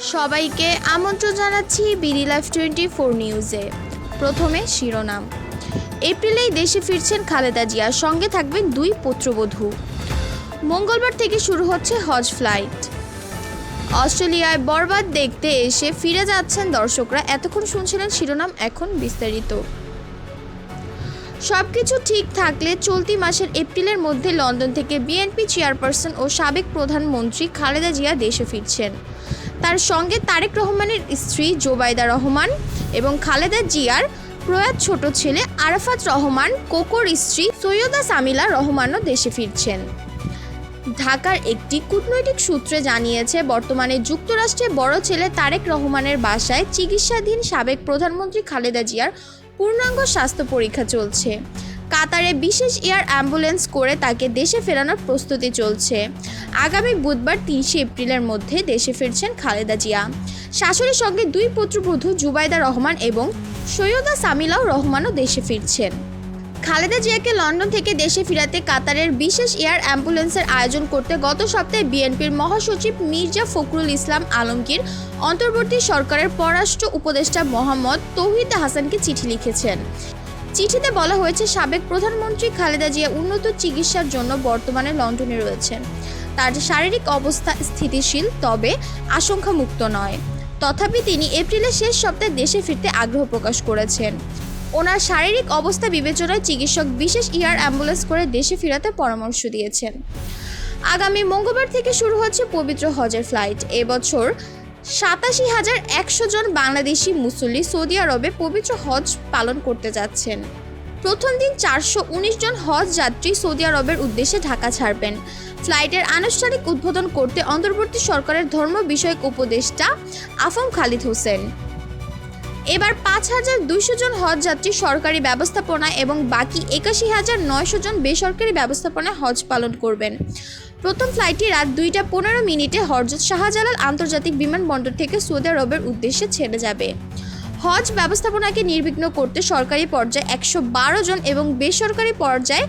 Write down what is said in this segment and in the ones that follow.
সবাইকে আমন্ত্রণ জানাচ্ছি বিডি লাইফ টোয়েন্টি ফোর নিউজে। প্রথমে শিরোনাম। এপ্রিলেই দেশে ফিরছেন খালেদা জিয়া, সঙ্গে থাকবেন দুই পুত্রবধূ। মঙ্গলবার থেকে শুরু হচ্ছে হজ ফ্লাইট। অস্ট্রেলিয়ায় বরবাদ দেখতে এসে ফিরে যাচ্ছেন দর্শকরা। এতক্ষণ শুনছিলেন শিরোনাম এখন বিস্তারিত। সবকিছু ঠিক থাকলে চলতি মাসের এপ্রিলের মধ্যে লন্ডন থেকে বিএনপি চেয়ারপারসন ও সাবেক প্রধানমন্ত্রী খালেদা জিয়া দেশে ফিরছেন। তার সঙ্গে তারেক রহমানের স্ত্রী জোবাইদা রহমান এবং খালেদা জিয়ার প্রয়াত ছোট ছেলে আরাফাত রহমান, কোকোর স্ত্রী সৈয়দা সামিলা রহমানও দেশে ফিরছেন। ঢাকার একটি কূটনৈতিক সূত্রে জানিয়েছে, বর্তমানে যুক্তরাষ্ট্রে বড় ছেলে তারেক রহমানের বাসায় চিকিৎসাধীন সাবেক প্রধানমন্ত্রী খালেদা জিয়ার পূর্ণাঙ্গ স্বাস্থ্য পরীক্ষা চলছে। কাতারে বিশেষ এয়ার অ্যাম্বুলেন্স করে তাকে দেশে ফেরানোর প্রস্তুতি চলছে। আগামী বুধবার তিরিশে এপ্রিলের মধ্যে দেশে ফিরছেন খালেদা জিয়া। শাশুড়ির সঙ্গে দুই পুত্রবধূ জুবাইদা রহমান এবং সৈয়দা সামিলাও রহমানও দেশে ফিরছেন। খালেদা জিয়াকে লন্ডন থেকে দেশে ফিরাতে কাতারের বিশেষ এয়ার অ্যাম্বুলেন্সের আয়োজন করতে গত সপ্তাহে বিএনপির মহাসচিব মির্জা ফখরুল ইসলাম আলমগীর অন্তর্বর্তী সরকারের পররাষ্ট্র উপদেষ্টা মোহাম্মদ তৌহিদ হাসানকে চিঠি লিখেছেন। চিঠিতে বলা হয়েছে, সাবেক প্রধানমন্ত্রী খালেদা জিয়া উন্নত চিকিৎসার জন্য বর্তমানে লন্ডনে রয়েছেন তার শারীরিক অবস্থা স্থিতিশীল, তবে আশঙ্কামুক্ত নয়। তথাপি তিনি এপ্রিলের শেষ সপ্তাহে দেশে ফিরতে আগ্রহ প্রকাশ করেছেন। ওনার শারীরিক অবস্থা বিবেচনায় চিকিৎসক বিশেষ এয়ার অ্যাম্বুলেন্স করে দেশে ফেরাতে পরামর্শ দিয়েছেন। আগামী মঙ্গলবার থেকে শুরু হচ্ছে পবিত্র হজের ফ্লাইট। এবছর সাতাশি হাজার একশো জন বাংলাদেশি মুসল্লি সৌদি আরবে পবিত্র হজ পালন করতে যাচ্ছেন। প্রথম দিন চারশো উনিশ জন হজ যাত্রী সৌদি আরবের উদ্দেশ্যে ঢাকা ছাড়বেন। ফ্লাইটের আনুষ্ঠানিক উদ্বোধন করতে অন্তর্বর্তী সরকারের ধর্ম বিষয়ক উপদেষ্টা আফম খালিদ হোসেন। এবার পাঁচ হাজার দুইশো জন হজ যাত্রী সরকারি ব্যবস্থাপনায় এবং বাকি একাশি হাজার নয়শো জন বেসরকারি ব্যবস্থাপনায় হজ পালন করবেন। প্রথম ফ্লাইটটি রাত দুইটা পনেরো মিনিটে হরজত শাহজালাল আন্তর্জাতিক বিমানবন্দর থেকে সৌদি আরবের উদ্দেশ্যে ছেড়ে যাবে। হজ ব্যবস্থাপনাকে নির্বিঘ্ন করতে সরকারি পর্যায়ে একশো বারো জন এবং বেসরকারি পর্যায়ে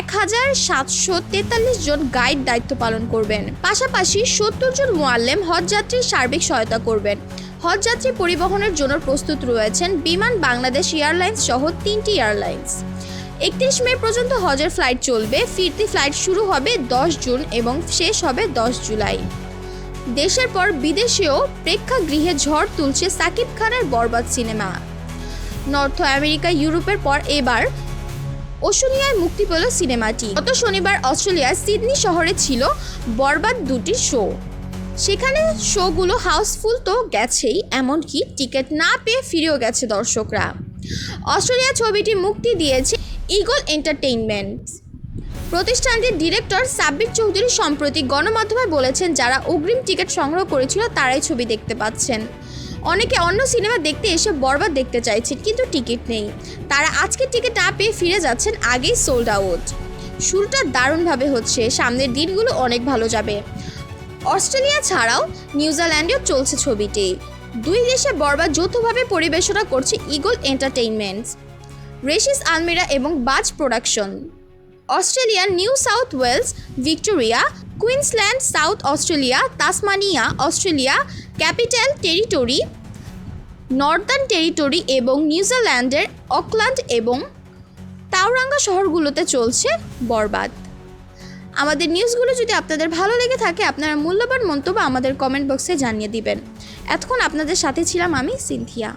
এক হাজার সাতশো তেতাল্লিশ জন গাইড দায়িত্ব পালন করবেন। পাশাপাশি সত্তর জন মোয়াল্লেম হজযাত্রীর সার্বিক সহায়তা করবেন। হজযাত্রী পরিবহনের জন্য প্রস্তুত রয়েছেন বিমান বাংলাদেশ এয়ারলাইন্স সহ তিনটি এয়ারলাইন্স। একত্রিশ মে পর্যন্ত হজের ফ্লাইট চলবে। ফিরতি ফ্লাইট শুরু হবে দশ জুন এবং শেষ হবে দশ জুলাই। দেশের পর বিদেশেও প্রেক্ষাগৃহে ঝড় তুলছে সাকিব খানের বরবাদ সিনেমা। নর্থ আমেরিকা, ইউরোপের পর এবার অস্ট্রেলিয়ায় মুক্তি পেল সিনেমাটি। গত শনিবার অস্ট্রেলিয়ার সিডনি শহরে ছিল বরবাদ দুটি শো। সেখানে শোগুলো হাউসফুল তো গেছেই, এমনকি টিকিট না পেয়ে ফিরেও গেছে দর্শকরা। অস্ট্রেলিয়া ছবিটি মুক্তি দিয়েছে ইগল এন্টারটেইনমেন্ট। প্রতিষ্ঠানটির ডিরেক্টর সাব্বির চৌধুরী সম্প্রতি গণমাধ্যমে বলেছেন, যারা অগ্রিম টিকিট সংগ্রহ করেছিল তারাই ছবি দেখতে পাচ্ছেন। অনেকে অন্য সিনেমা দেখতে এসে বরবাদ দেখতে চাইছেন, কিন্তু টিকিট নেই। তারা আজকে টিকিট না পেয়ে ফিরে যাচ্ছেন, আগেই সোল্ড আউট। শুরুটা দারুণভাবে হচ্ছে, সামনের দিনগুলো অনেক ভালো যাবে। অস্ট্রেলিয়া ছাড়াও নিউজিল্যান্ডেও চলছে ছবিটি। দুই দেশে বরবাদ যৌথভাবে পরিবেশনা করছে ইগল এন্টারটেইনমেন্টস। রেশিস আলমিরা এবং বাজ production. Australia New South Wales, Victoria, Queensland, South Australia, Tasmania, Australia, Capital Territory, Northern Territory এবং নিউজিল্যান্ডের অকল্যান্ড এবং তাওরাঙ্গা শহরগুলোতে চলছে বরবাদ। আমাদের নিউজগুলো যদি আপনাদের ভালো লেগে থাকে, আপনারা মূল্যবান মন্তব্য আমাদের কমেন্ট বক্সে জানিয়ে দিবেন। এতক্ষণ আপনাদের সাথে ছিলাম আমি সিনথিয়া।